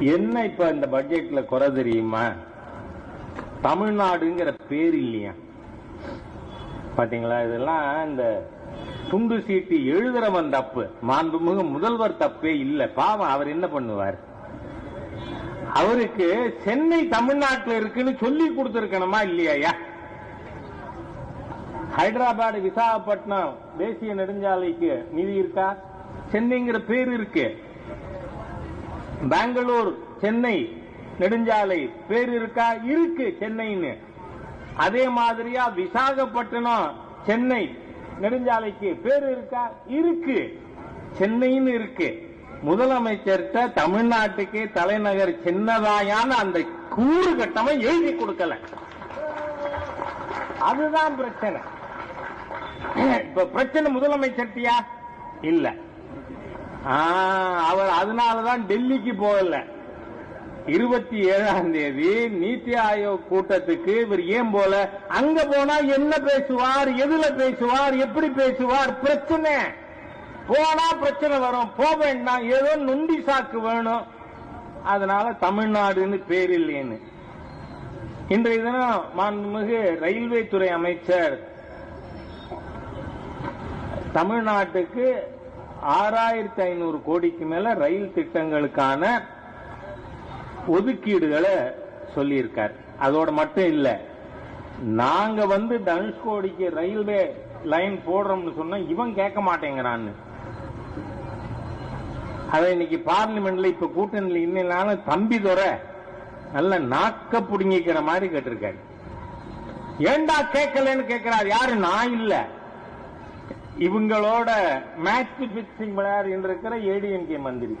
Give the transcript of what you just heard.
என்ன இப்ப இந்த பட்ஜெட்ல குறை தெரியுமா? தமிழ்நாடுங்கிற பேர் இல்லையா? பாத்தீங்களா? இதெல்லாம் இந்த துண்டு சீட்டு எழுதுறவன் தப்பு. மாண்புமிகு முதல்வர் தப்பே இல்ல. பாவம் அவர் என்ன பண்ணுவார்? அவருக்கு சென்னை தமிழ்நாட்டில் இருக்குன்னு சொல்லி கொடுத்திருக்கணுமா இல்லையா ஹைதராபாத் விசாகப்பட்டினம் தேசிய நெடுஞ்சாலைக்கு நிதி இருக்கா? சென்னைங்கிற பேர் இருக்கு. பெங்களூர் சென்னை நெடுஞ்சாலை பேர் இருக்கா? இருக்கு சென்னைன்னு. அதே மாதிரியா விசாகப்பட்டினம் சென்னை நெடுஞ்சாலைக்கு பேர் இருக்கா? இருக்கு. சென்னைன்னு இருக்கு. முதலமைச்சர்கிட்ட தமிழ்நாட்டுக்கு தலைநகர் சின்னதாயான அந்த கூறு கட்டமை எழுதி கொடுக்கல. அதுதான் பிரச்சனை. இப்ப பிரச்சனை முதலமைச்சர்ட்டியா இல்ல. அவர் அதனாலதான் டெல்லிக்கு போகல. இருபத்தி ஏழாம் தேதி நீத்தி ஆயோக் கூட்டத்துக்கு இவர் ஏன் போல? அங்க போனா என்ன பேசுவார் எதுல பேசுவார் எப்படி பேசுவார்? பிரச்சனை. போனா பிரச்சனை வரும் போக வேண்டாம் ஏதோ நொண்டி சாக்கு வேணும். அதனால தமிழ்நாடுன்னு பேர் இல்லைன்னு. இன்றைய தினம் மாண்புமிகு ரயில்வே துறை அமைச்சர் தமிழ்நாட்டுக்கு ஆறாயிரத்தி ஐநூறு கோடிக்கு மேல ரயில் திட்டங்களுக்கான ஒதுக்கீடுகளை சொல்லியிருக்கார். அதோட மட்டும் இல்ல நாங்க வந்து தனுஷ்கோடிக்கு ரயில்வே லைன் போடுறோம்னு சொன்னா இவன் கேட்க மாட்டேங்கிறான்னு. அதை இன்னைக்கு பார்லிமெண்ட்ல இப்ப கூட்டணியில் இன்னும் தம்பி துறை நல்ல நாக்க புடுங்கிக்கிற மாதிரி கேட்டிருக்காரு. ஏண்டா கேட்கலன்னு கேட்கிறார்? யாரு? நான் இல்லை. இவங்களோட மேட்ச் பிக்சிங் விளையாடுகின்ற இருக்கிற ஏடிஎம்கே மந்திரி.